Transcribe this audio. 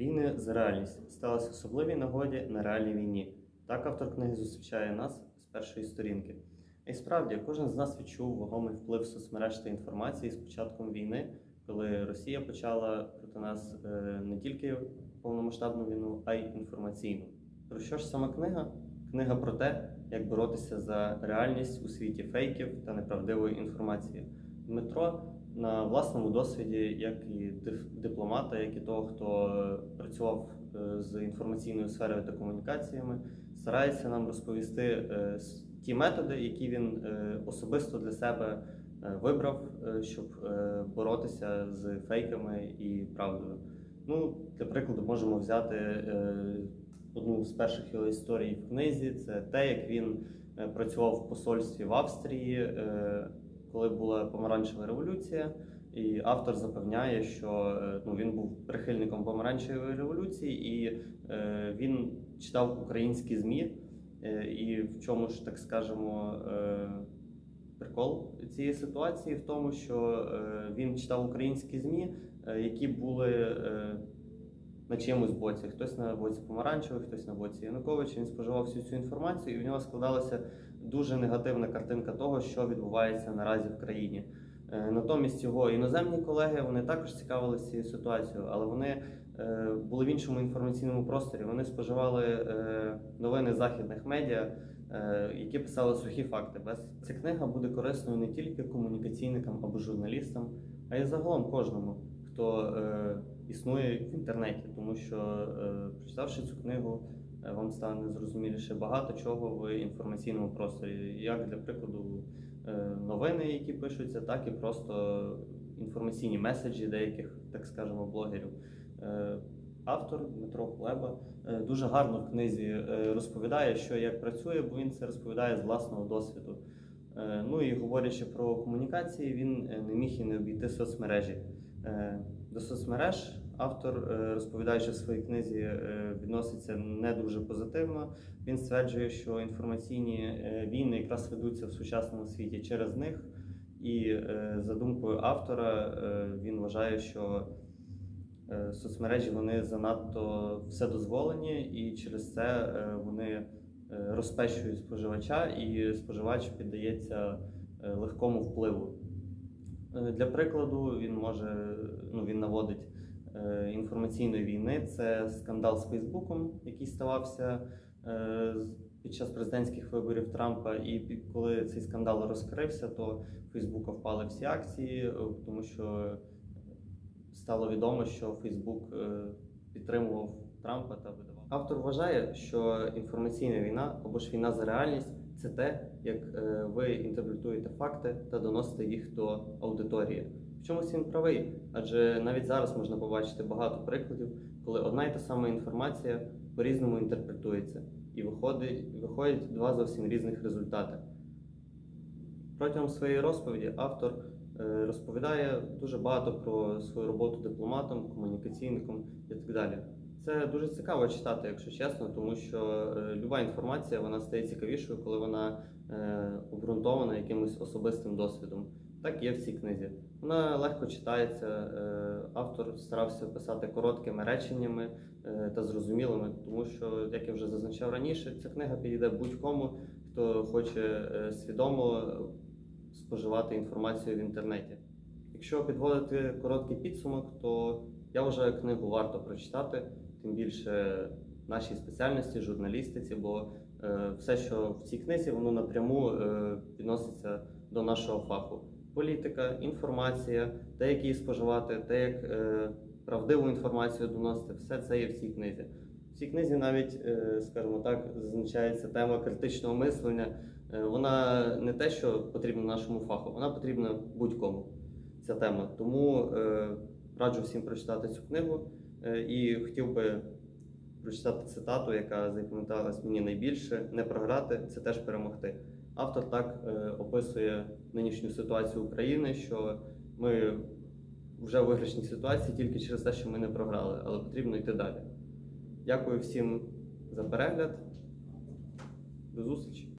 Війни за реальність сталися особливі нагоді на реальній війні. Так автор книги зустрічає нас з першої сторінки. І справді, кожен з нас відчув вагомий вплив соцмереж та інформації з початком війни, коли Росія почала проти нас е, не тільки повномасштабну війну, а й інформаційну. Про що ж сама книга? Книга про те, як боротися за реальність у світі фейків та неправдивої інформації. Дмитро на власному досвіді, як і дипломата, як і того, хто е, працював е, з інформаційною сферою та комунікаціями, старається нам розповісти е, ті методи, які він особисто для себе вибрав, щоб боротися з фейками і правдою. Ну, для прикладу, можемо взяти одну з перших його історій в книзі. Це те, як він працював в посольстві в Австрії, коли була помаранчева революція. І автор запевняє, що е, ну, він був прихильником помаранчевої революції, і е, він читав українські ЗМІ. Е, і в чому ж, так скажемо, е, прикол цієї ситуації в тому, що е, він читав українські ЗМІ, е, які були е, на чиємусь боці. Хтось на боці помаранчевих, хтось на боці Януковича. Він споживав всю цю інформацію, і в нього складалася дуже негативна картинка того, що відбувається наразі в країні. Е, Натомість його іноземні колеги вони також цікавилися цією ситуацією, але вони е, були в іншому інформаційному просторі. Вони споживали е, новини західних медіа, які писали сухі факти. Ця книга буде корисною не тільки комунікаційникам або журналістам, а й загалом кожному, хто існує в інтернеті, тому що е, прочитавши цю книгу. е, Вам стане зрозуміліше багато чого в інформаційному просторі, як для прикладу е, новини, які пишуться, так і просто інформаційні меседжі деяких, так скажемо, блогерів. Автор Дмитро Кулеба е, дуже гарно в книзі розповідає, що як працює, бо він це розповідає з власного досвіду. Ну і говорячи про комунікації, він не міг і не обійти соцмережі. Е, До соцмереж автор, е, розповідаючи в своїй книзі, е, відноситься не дуже позитивно. Він стверджує, що інформаційні війни якраз ведуться в сучасному світі через них. І за думкою автора, він вважає, що соцмережі вони занадто вседозволені, і через це вони розпещують споживача, і споживач піддається легкому впливу. Е, Для прикладу, він може ну він наводить е, інформаційної війни. Це скандал з Фейсбуком, який ставався е, під час президентських виборів Трампа. І коли цей скандал розкрився, то Фейсбука впали всі акції, тому що стало відомо, що Фейсбук підтримував Трампа та видавав. Автор вважає, що інформаційна війна або ж війна за реальність це те, як е, ви інтерпретуєте факти та доносите їх до аудиторії. В чомусь він правий, адже навіть зараз можна побачити багато прикладів, коли одна й та сама інформація по-різному інтерпретується, і виходять два зовсім різних результати. Протягом своєї розповіді автор е, розповідає дуже багато про свою роботу дипломатом, комунікаційником і так далі. Це дуже цікаво читати, якщо чесно, тому що е, люба інформація вона стає цікавішою, коли вона е, обґрунтована якимось особистим досвідом. Так є в цій книзі. Вона легко читається. е, Автор старався писати короткими реченнями е, та зрозумілими, тому що, як я вже зазначав раніше, ця книга підійде будь-кому, хто хоче е, свідомо споживати інформацію в інтернеті. Якщо підводити короткий підсумок, то я вважаю книгу варто прочитати, тим більше нашій спеціальності, журналістиці, бо е, все, що в цій книзі, воно напряму е, відноситься до нашого фаху. Політика, інформація, те, як її споживати, те, як е, правдиву інформацію доносити, все це є в цій книзі. В цій книзі навіть, е, скажімо так, зазначається тема критичного мислення. Е, Вона не те, що потрібно нашому фаху, вона потрібна будь-кому. Ця тема. Тому е, раджу всім прочитати цю книгу і хотів би прочитати цитату, яка запам'яталась мені найбільше: не програти це теж перемогти. Автор так е, описує нинішню ситуацію України, що ми вже в виграшній ситуації тільки через те, що ми не програли, але потрібно йти далі. Дякую всім за перегляд. До зустрічі!